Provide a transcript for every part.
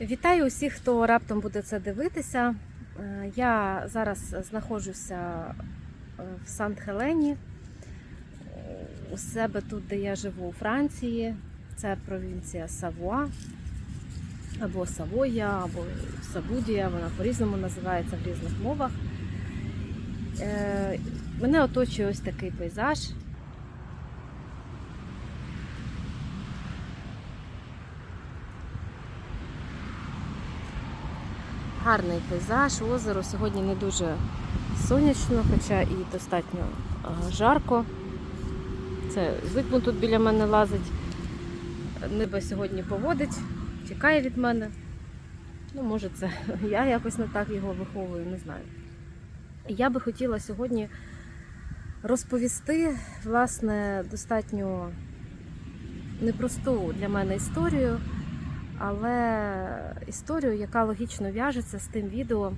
Вітаю усіх, хто раптом буде це дивитися. Е, Я зараз знаходжуся е, в Сант-Хелені, у себе тут, де я живу у Франції. Це провінція Савуа, або Савоя, або Сабудія, вона по-різному називається в різних мовах. Е, Мене оточує ось такий пейзаж. Гарний пейзаж, озеро. Сьогодні не дуже сонячно, хоча і достатньо е, жарко. Це зикму тут біля мене лазить. Небо сьогодні поводить, тікає від мене. Ну, може, це я якось не так його виховую, не знаю. Я би хотіла сьогодні розповісти, власне, достатньо непросту для мене історію, але історію, яка логічно в'яжеться з тим відео,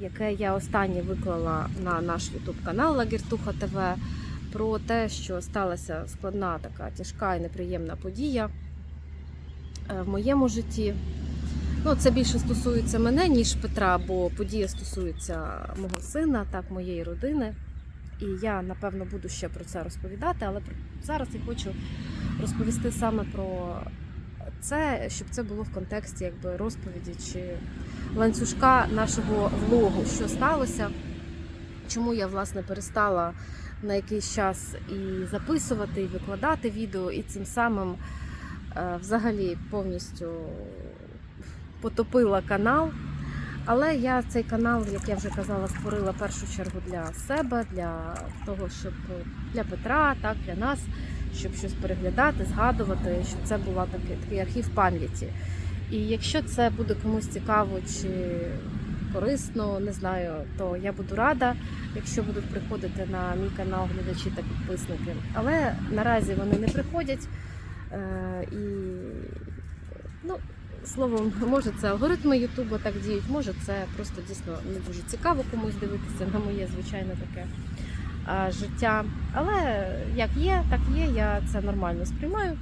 яке я останнє виклала на наш YouTube канал Лагертуха ТВ про те, що сталася складна така тяжка і неприємна подія е, в моєму житті. Ну, це більше стосується мене, ніж Петра, бо подія стосується мого сина, так, моєї родини. І я, напевно, буду ще про це розповідати, але зараз я хочу розповісти саме про це, щоб це було в контексті якби, розповіді чи ланцюжка нашого влогу, що сталося, чому я власне перестала на якийсь час і записувати, і викладати відео, і цим самим е, взагалі повністю потопила канал. Але я цей канал, як я вже казала, створила першу чергу для себе, для того, щоб для Петра, так, для нас, щоб щось переглядати, згадувати, щоб це була такий, такий архів пам'яті. І якщо це буде комусь цікаво чи корисно, не знаю, то я буду рада, якщо будуть приходити на мій канал глядачі та підписники. Але наразі вони не приходять. Е, і ну, словом, може це алгоритми Ютубу так діють, може це просто дійсно не дуже цікаво комусь дивитися на моє звичайне таке життя. Але як є, так є, я це нормально сприймаю.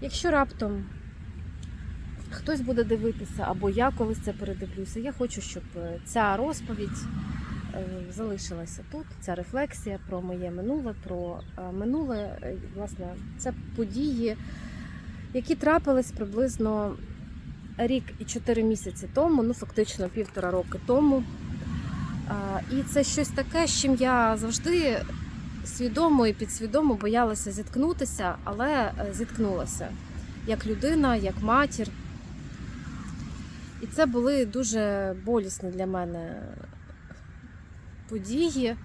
Якщо раптом хтось буде дивитися, або я колись це передивлюся, я хочу, щоб е, ця розповідь е, залишилася тут, ця рефлексія про моє минуле, про е, минуле, власне, це події, які трапились приблизно рік і чотири місяці тому, ну фактично півтора роки тому. І це щось таке, з чим я завжди свідомо і підсвідомо боялася зіткнутися, але е, зіткнулася як людина, як матір. І це були дуже болісні для мене події.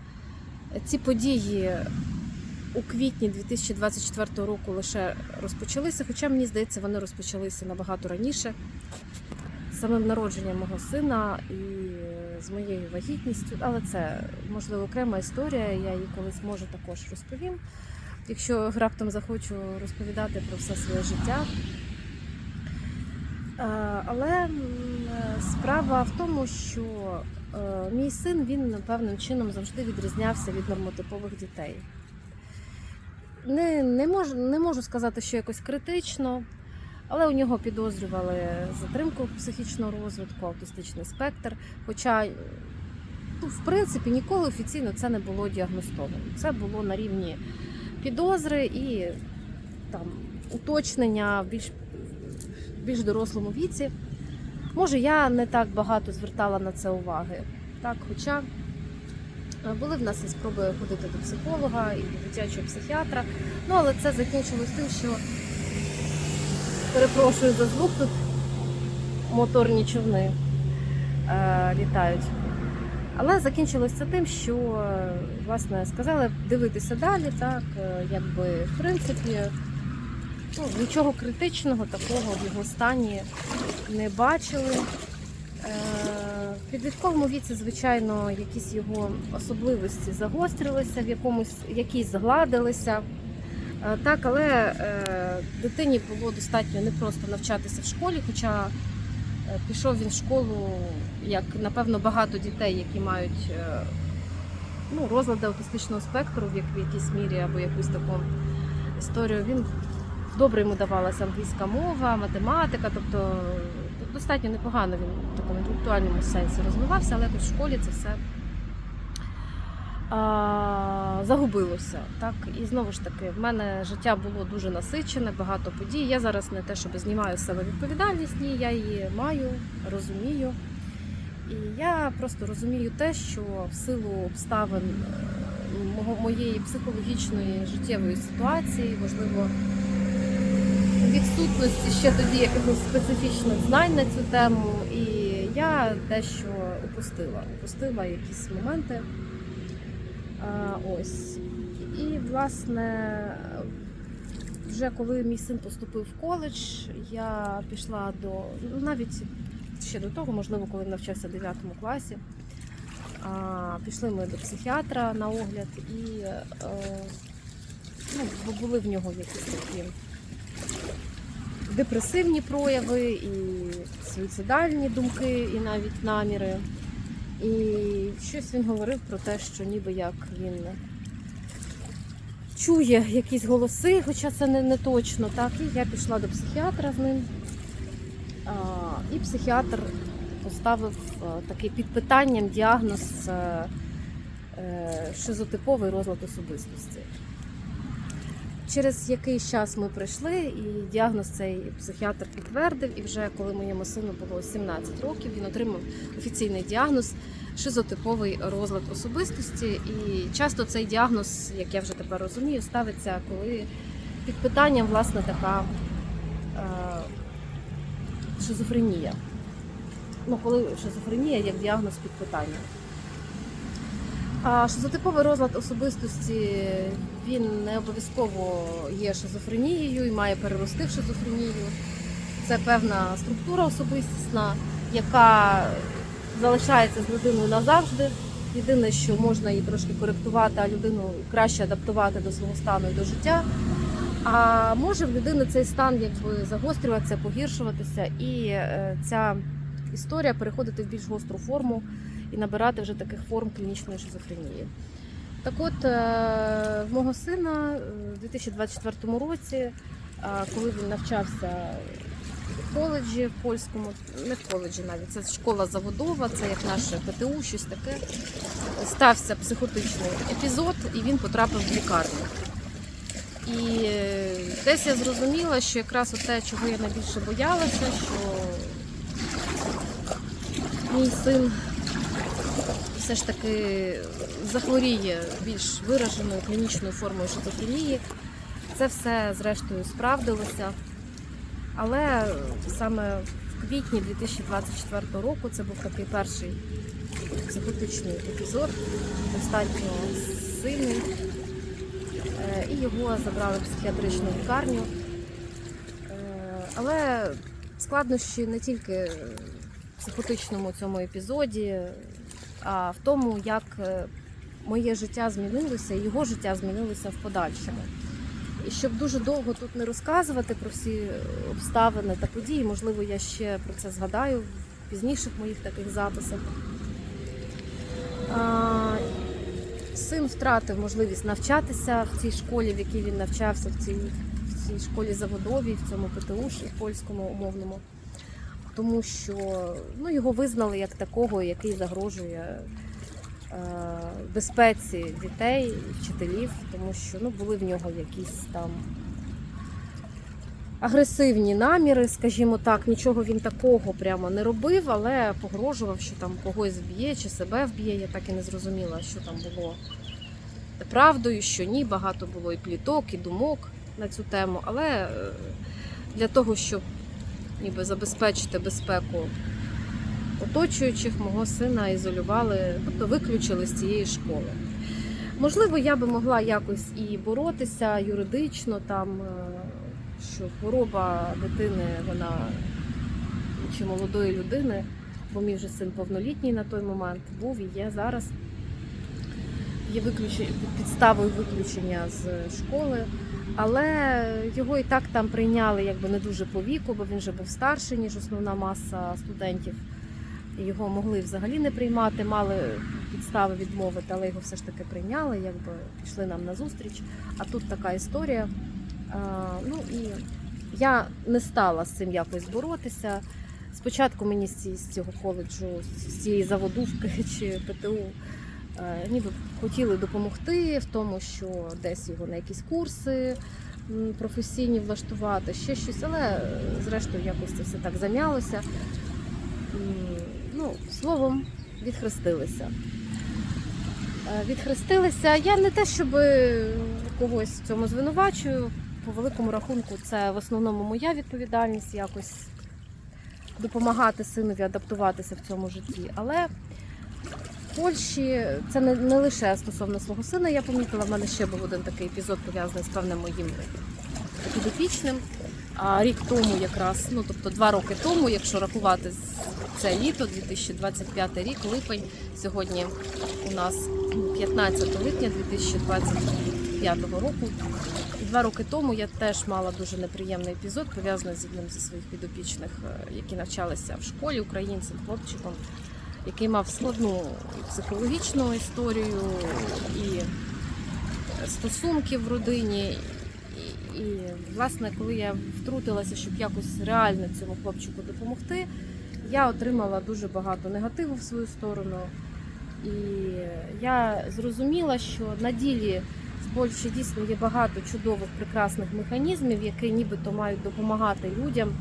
Ці події у квітні 2024 року лише розпочалися, хоча мені здається, вони розпочалися набагато раніше. Самим народженням мого сина і з моєю вагітністю, але це можливо окрема історія. Я її колись може також розповім. Якщо раптом захочу розповідати про все своє життя. Е, Але справа в тому, що е, мій син він певним чином завжди відрізнявся від нормотипових дітей. Не, не, можу, не можу сказати, що якось критично, але у нього підозрювали затримку психічного розвитку, аутистичний спектр. Хоча, ну, в принципі, ніколи офіційно це не було діагностовано. Це було на рівні підозри і там, уточнення в більш, більш дорослому віці. Може, я не так багато звертала на це уваги. Так, хоча е, були в нас і спроби ходити до психолога і до дитячого психіатра. Ну, але це закінчилось тим, що перепрошую за звук, тут моторні човни е, літають. Але закінчилось це тим, що е, власне сказали дивитися далі, так е, якби в принципі ну, нічого критичного такого в його стані не бачили. Е, В підлітковому віці, звичайно, якісь його особливості загострилися, в якомусь якісь згладилися. Е, Так, але е, дитині було достатньо не просто навчатися в школі, хоча е, пішов він в школу, як напевно багато дітей, які мають ну, розлади аутистичного спектру в якійсь мірі або якусь таку історію. Він добре йому давалася англійська мова, математика, тобто достатньо непогано він в такому інтелектуальному сенсі розвивався, але якось в школі це все а, загубилося. Так? І знову ж таки, в мене життя було дуже насичене, багато подій. Я зараз не те, щоб знімаю з себе відповідальність, ні, я її маю, розумію. І я просто розумію те, що в силу обставин е, моєї психологічної життєвої ситуації, можливо, відсутності ще тоді якихось специфічних знань на цю тему, і я дещо упустила. Упустила якісь моменти. А, ось. І, власне, вже коли мій син поступив в коледж, я пішла до ну, навіть ще до того, можливо, коли навчався в 9 класі. Пішли ми до психіатра на огляд, і е, ну, були в нього якісь такі депресивні прояви, і суїцидальні думки, і навіть наміри. І щось він говорив про те, що ніби як він чує якісь голоси, хоча це не, не точно. Так, і я пішла до психіатра з ним. А, і психіатр поставив е, такий під питанням діагноз е, е, шизотиповий розлад особистості. Через якийсь час ми прийшли, і діагноз цей психіатр підтвердив. І вже коли моєму сину було 17 років, він отримав офіційний діагноз шизотиповий розлад особистості. І часто цей діагноз, як я вже тепер розумію, ставиться, коли під питанням власне така е, шизофренія. Ну, коли шизофренія як діагноз під питанням. А шизотиповий розлад особистості він не обов'язково є шизофренією і має перерости в шизофренію. Це певна структура особистісна, яка залишається з людиною назавжди. Єдине, що можна її трошки коректувати, а людину краще адаптувати до свого стану і до життя. А може в людини цей стан якби загострюватися, погіршуватися, і е, ця історія переходити в більш гостру форму і набирати вже таких форм клінічної шизофренії. Так от, е, в мого сина е, в 2024 році, е, коли він навчався в коледжі в польському, не в коледжі навіть, це школа заводова, це як наше ПТУ, щось таке, стався психотичний епізод, і він потрапив в лікарню. І десь я зрозуміла, що якраз те, чого я найбільше боялася, що мій син все ж таки захворіє більш вираженою клінічною формою шизофренії. Це все зрештою справдилося. Але саме в квітні 2024 року це був такий перший психотичний епізод, достатньо сильний. Е, І його забрали в психіатричну лікарню. Е, Але складнощі не тільки в психотичному цьому епізоді, а в тому, як е, моє життя змінилося, його життя змінилося в подальшому. І щоб дуже довго тут не розказувати про всі обставини та події, можливо, я ще про це згадаю в пізніших моїх таких записах. Син втратив можливість навчатися в цій школі, в якій він навчався, в цій, в цій школі заводовій, в цьому ПТУ, ще польському умовному, тому що ну, його визнали як такого, який загрожує е, безпеці дітей вчителів, тому що ну, були в нього якісь там агресивні наміри, скажімо так, нічого він такого прямо не робив, але погрожував, що там когось вб'є чи себе вб'є. Я так і не зрозуміла, що там було правдою, що ні. Багато було і пліток, і думок на цю тему. Але е, для того, щоб ніби забезпечити безпеку оточуючих, мого сина ізолювали, тобто виключили з цієї школи. Можливо, я би могла якось і боротися юридично, там, е, що хвороба дитини, вона чи молодої людини, бо мій вже син повнолітній на той момент був і є зараз. Є виключення, підставою виключення з школи, але його і так там прийняли якби не дуже по віку, бо він вже був старший, ніж основна маса студентів. Його могли взагалі не приймати, мали підстави відмовити, але його все ж таки прийняли, якби пішли нам на зустріч. А тут така історія. А, ну і я не стала з цим якось боротися. Спочатку мені з цього коледжу, з цієї заводувки чи ПТУ, е, ніби хотіли допомогти в тому, що десь його на якісь курси професійні влаштувати, ще щось, але е, зрештою якось це все так зам'ялося. Ну, словом, відхрестилися. Е, Відхрестилися. Я не те, щоб когось в цьому звинувачую. По великому рахунку, це в основному моя відповідальність якось допомагати синові адаптуватися в цьому житті. Але Польщі це не, не лише стосовно свого сина. Я помітила, в мене ще був один такий епізод пов'язаний з певним моїм підопічним. А рік тому, якраз, ну тобто два роки тому, якщо рахувати це літо, 2025 рік, липень. Сьогодні у нас 15 липня 2025 року. І два роки тому я теж мала дуже неприємний епізод, пов'язаний з одним зі своїх підопічних, е, які навчалися в школі українцем, хлопчиком, який мав складну психологічну історію і стосунки в родині. І, і власне, коли я втрутилася, щоб якось реально цьому хлопчику допомогти, я отримала дуже багато негативу в свою сторону. І я зрозуміла, що на ділі в Польщі дійсно є багато чудових, прекрасних механізмів, які нібито мають допомагати людям.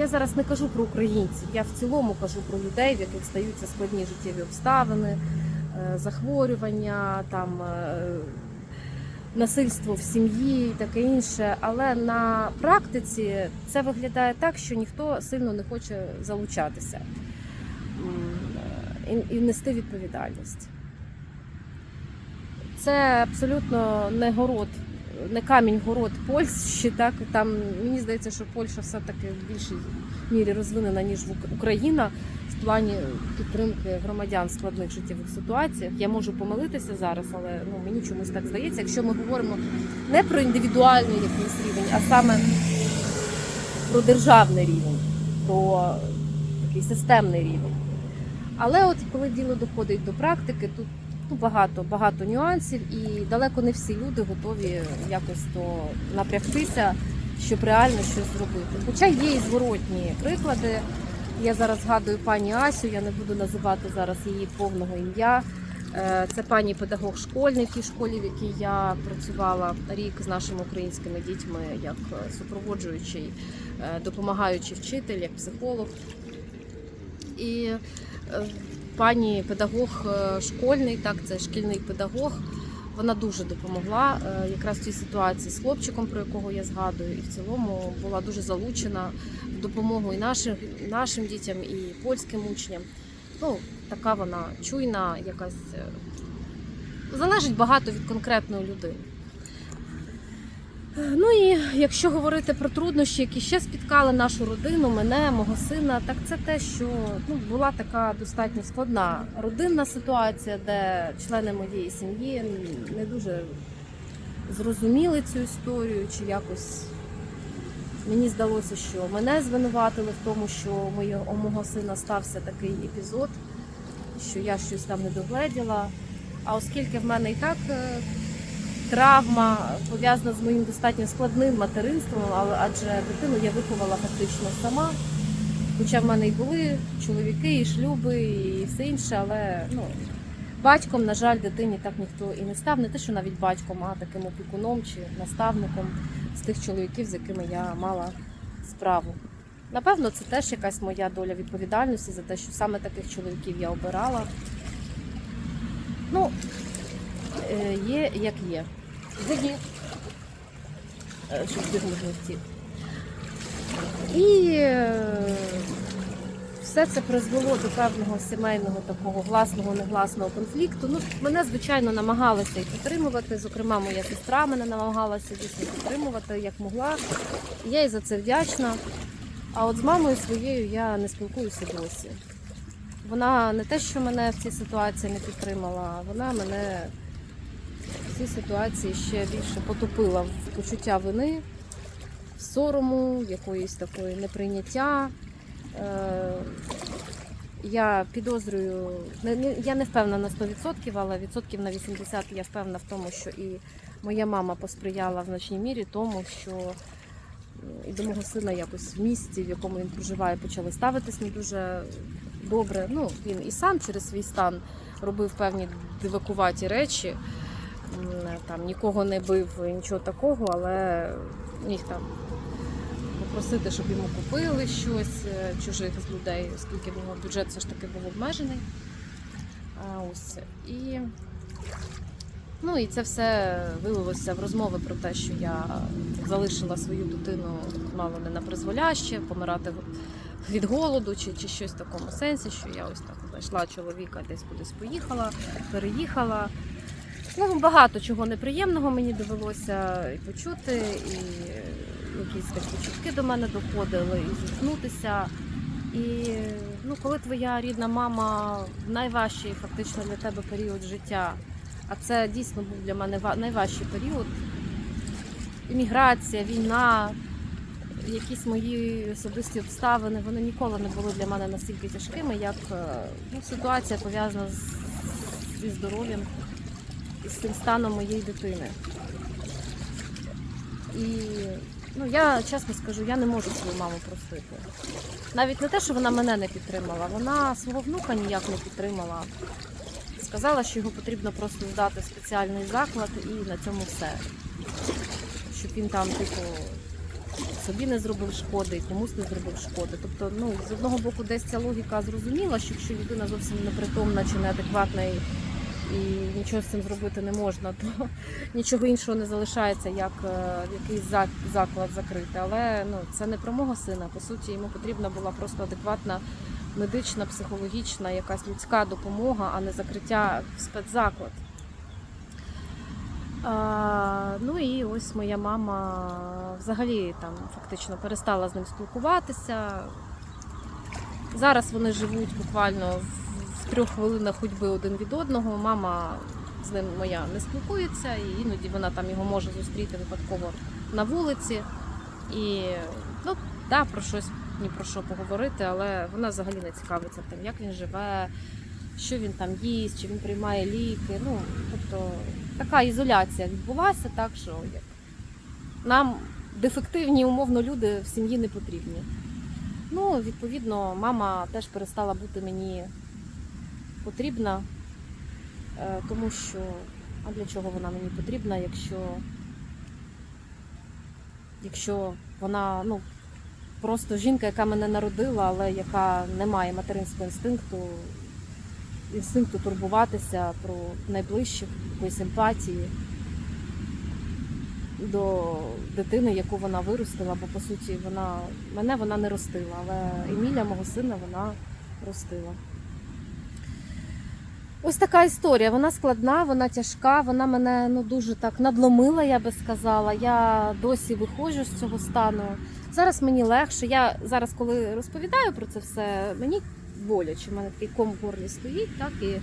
Я зараз не кажу про українців, я в цілому кажу про людей, в яких стаються складні життєві обставини, е, захворювання, там е, насильство в сім'ї і таке інше. Але на практиці це виглядає так, що ніхто сильно не хоче залучатися і нести відповідальність. Це абсолютно не город, не камінь город Польщі. Так там мені здається, що Польща все-таки в більшій мірі розвинена ніж Україна в плані підтримки громадян в складних життєвих ситуаціях. Я можу помилитися зараз, але ну мені чомусь так здається. Якщо ми говоримо не про індивідуальний якийсь рівень, а саме про державний рівень, про такий системний рівень. Але от коли діло доходить до практики, тут ну, багато, багато нюансів, і далеко не всі люди готові якось то напрягтися, щоб реально щось зробити. Хоча є і зворотні приклади. Я зараз згадую пані Асю, я не буду називати зараз її повного ім'я. Е, Це пані педагог школьний в тій школі, в якій я працювала рік з нашими українськими дітьми як супроводжуючий, е, допомагаючий вчитель, як психолог. І е, пані педагог е, школьний, так, це шкільний педагог. Вона дуже допомогла е, якраз в цій ситуації з хлопчиком, про якого я згадую, і в цілому була дуже залучена в допомогу і нашим, нашим дітям, і польським учням. Ну, така вона чуйна, якась е, залежить багато від конкретної людини. Е, Ну і якщо говорити про труднощі, які ще спіткали нашу родину, мене, мого сина, так це те, що ну, була така достатньо складна родинна ситуація, де члени моєї сім'ї не дуже зрозуміли цю історію, чи якось мені здалося, що мене звинуватили в тому, що у мого сина стався такий епізод, що я щось там не догледіла. А оскільки в мене і так е, травма пов'язана з моїм достатньо складним материнством, адже дитину я виховала фактично сама. Хоча в мене і були чоловіки, і шлюби, і все інше, але ну, батьком, на жаль, дитині так ніхто і не став. Не те, що навіть батьком, а таким опікуном чи наставником з тих чоловіків, з якими я мала справу. Напевно, це теж якась моя доля відповідальності за те, що саме таких чоловіків я обирала. Ну, е, є як є. Зигі. Е, Щоб втік. І е, все це призвело до певного сімейного такого гласного негласного конфлікту. Ну, мене, звичайно, намагалися і підтримувати. Зокрема, моя сестра мене намагалася дійсно підтримувати як могла. Я їй за це вдячна. А от з мамою своєю я не спілкуюся досі. Вона не те, що мене в цій ситуації не підтримала, вона мене цій ситуації ще більше потопила в почуття вини, сорому, якоїсь такої неприйняття. Е, Я підозрюю, я не впевнена на 100%, але відсотків на 80% я впевнена в тому, що і моя мама посприяла в значній мірі тому, що і до мого сина якось в місті, в якому він проживає, почали ставитись не дуже добре. Ну, він і сам через свій стан робив певні дивакуваті речі. Там нікого не бив, нічого такого, але міг там попросити, щоб йому купили щось е, чужих з людей, оскільки в нього бюджет все ж таки був обмежений. А, Ось. І, ну, і це все вилилося в розмови про те, що я залишила свою дитину мало не на призволяще, помирати від голоду чи, чи щось в такому сенсі, що я ось так знайшла чоловіка, десь кудись поїхала, переїхала. Ну, багато чого неприємного мені довелося і почути, і якісь такі чутки до мене доходили, і зіткнутися. І ну, коли твоя рідна мама в найважчий фактично для тебе період життя, а це дійсно був для мене найважчий період. Імміграція, війна, якісь мої особисті обставини, вони ніколи не були для мене настільки тяжкими, як е, ну, ситуація пов'язана з, зі здоров'ям з цим станом моєї дитини. І ну, я чесно скажу, я не можу свою маму простити. Навіть не те, що вона мене не підтримала, вона свого внука ніяк не підтримала. Сказала, що його потрібно просто здати в спеціальний заклад і на цьому все. Щоб він там, типу, собі не зробив шкоди і комусь не зробив шкоди. Тобто, ну, з одного боку, десь ця логіка зрозуміла, що якщо людина зовсім непритомна чи неадекватна і, і нічого з цим зробити не можна, то нічого іншого не залишається, як е, якийсь заклад закрити. Але ну, це не про мого сина. По суті, йому потрібна була просто адекватна медична, психологічна, якась людська допомога, а не закриття в спецзаклад. А, ну і ось моя мама взагалі там фактично перестала з ним спілкуватися. Зараз вони живуть буквально в, трьох хвилинах ходьби один від одного. Мама з ним моя не спілкується, і іноді вона там його може зустріти випадково на вулиці. І ну, да, про щось ні про що поговорити, але вона взагалі не цікавиться тим, як він живе, що він там їсть, чи він приймає ліки. Ну, тобто така ізоляція відбулася, так що як нам дефективні умовно люди в сім'ї не потрібні. Ну, відповідно, мама теж перестала бути мені потрібна, е, тому що а для чого вона мені потрібна, якщо, якщо вона ну, просто жінка, яка мене народила, але яка не має материнського інстинкту, інстинкту турбуватися про найближчих, якоїсь емпатії до дитини, яку вона виростила, бо по суті вона мене вона не ростила, але Еміля, мого сина, вона ростила. Ось така історія. Вона складна, вона тяжка, вона мене ну дуже так надломила, я би сказала. Я досі виходжу з цього стану. Зараз мені легше. Я зараз, коли розповідаю про це все, мені боляче. У мене такий ком в горлі стоїть, так і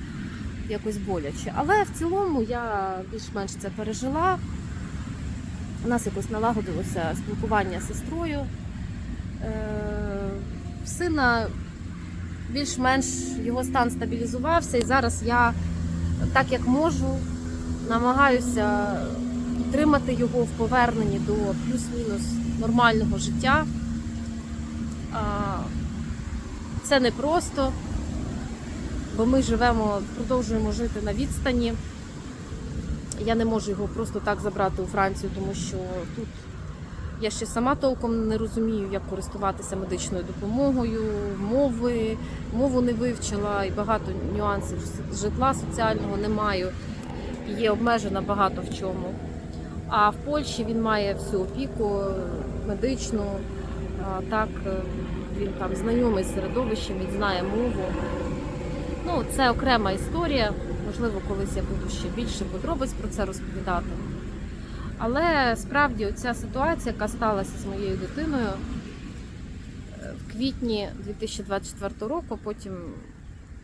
якось боляче. Але в цілому я більш-менш це пережила. У нас якось налагодилося спілкування з сестрою. Е, сина більш-менш його стан стабілізувався, і зараз я так як можу, намагаюся підтримати його в поверненні до плюс-мінус нормального життя. Це непросто, бо ми живемо, продовжуємо жити на відстані. Я не можу його просто так забрати у Францію, тому що тут я ще сама толком не розумію, як користуватися медичною допомогою, мови, мову не вивчила і багато нюансів житла соціального не маю. Є обмежена багато в чому. А в Польщі він має всю опіку медичну, так е, він там знайомий з середовищем, він знає мову. Ну, це окрема історія. Можливо, колись я буду ще більше подробиць про це розповідати. Але справді оця ситуація, яка сталася з моєю дитиною е, в квітні 2024 року, потім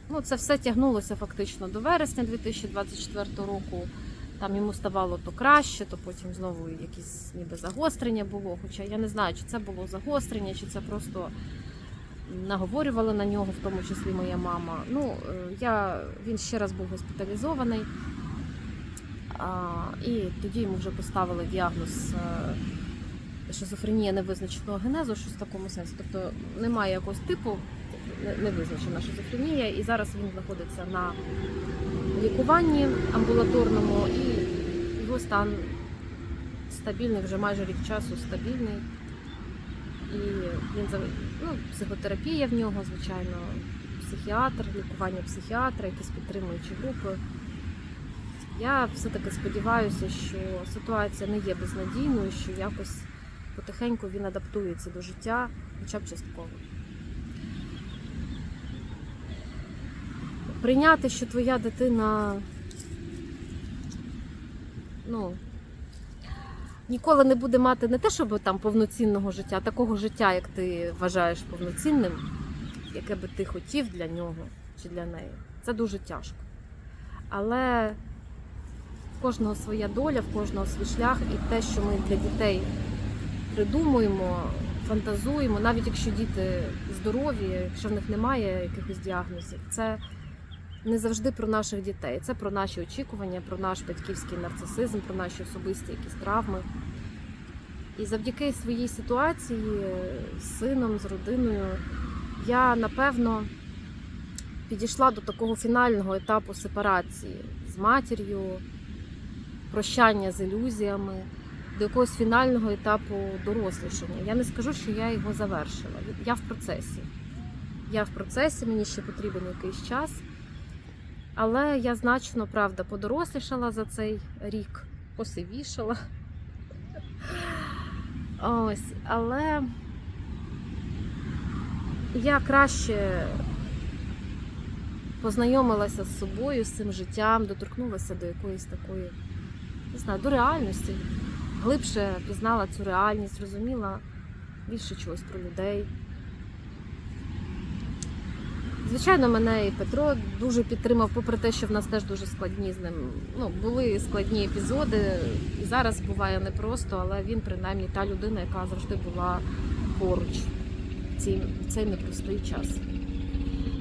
ну, це все тягнулося фактично до вересня 2024 року. Там йому ставало то краще, то потім знову якісь ніби загострення було. Хоча я не знаю, чи це було загострення, чи це просто наговорювали на нього, в тому числі моя мама. Ну, е, я, він ще раз був госпіталізований. І тоді йому вже поставили діагноз е, шизофренія невизначеного генезу, щось в такому сенсі. Тобто немає якогось типу, невизначена шизофренія, і зараз він знаходиться на лікуванні амбулаторному, і його стан стабільний, вже майже рік часу стабільний. І він ну, психотерапія в нього, звичайно, психіатр, лікування психіатра, якісь підтримуючі групи. Я все-таки сподіваюся, що ситуація не є безнадійною, що якось потихеньку він адаптується до життя, хоча б частково. Прийняти, що твоя дитина ну, ніколи не буде мати не те, щоб там повноцінного життя, а такого життя, як ти вважаєш повноцінним, яке би ти хотів для нього чи для неї. Це дуже тяжко. Але кожного своя доля, в кожного свій шлях, і те, що ми для дітей придумуємо, фантазуємо, навіть якщо діти здорові, якщо в них немає якихось діагнозів, це не завжди про наших дітей. Це про наші очікування, про наш батьківський нарцисизм, про наші особисті якісь травми. І завдяки своїй ситуації з сином, з родиною, я напевно підійшла до такого фінального етапу сепарації з матір'ю, прощання з ілюзіями, до якогось фінального етапу дорослішання. Я не скажу, що я його завершила. Я в процесі. Я в процесі, мені ще потрібен якийсь час. Але я значно, правда, подорослішала за цей рік, посивішала. Ось, але я краще познайомилася з собою, з цим життям, доторкнулася до якоїсь такої, не знаю, до реальності. Глибше пізнала цю реальність, зрозуміла більше чогось про людей. Звичайно, мене і Петро дуже підтримав, попри те, що в нас теж дуже складні з ним. Ну, були складні епізоди, і зараз буває непросто, але він принаймні та людина, яка завжди була поруч в цей, в цей непростий час.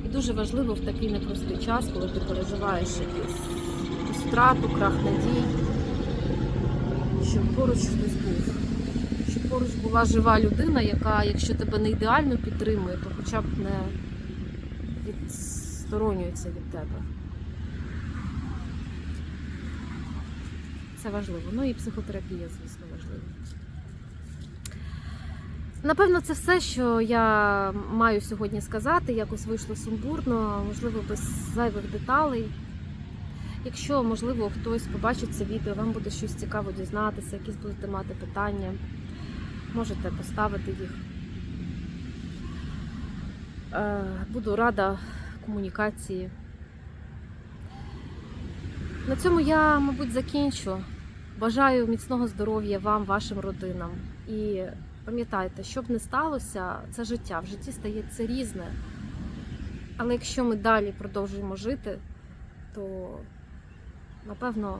І дуже важливо в такий непростий час, коли ти переживаєш якусь, втрату, крах надій, щоб поруч хтось був. Щоб поруч була жива людина, яка, якщо тебе не ідеально підтримує, то хоча б не відсторонюється від тебе. Це важливо. Ну і психотерапія, звісно, важлива. Напевно, це все, що я маю сьогодні сказати. Якось вийшло сумбурно, можливо, без зайвих деталей. Якщо, можливо, хтось побачить це відео, вам буде щось цікаво дізнатися, якісь будете мати питання, можете поставити їх. Е, Буду рада комунікації. На цьому я, мабуть, закінчу. Бажаю міцного здоров'я вам, вашим родинам. І пам'ятайте, що б не сталося, це життя. В житті стається різне. Але якщо ми далі продовжуємо жити, то напевно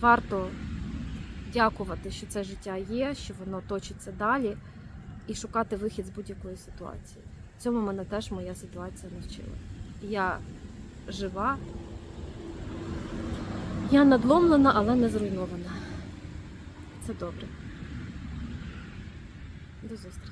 варто дякувати, що це життя є, що воно точиться далі, і шукати вихід з будь-якої ситуації. Цьому мене теж моя ситуація навчила. Я жива, я надломлена, але не зруйнована. Це добре. До зустрічі.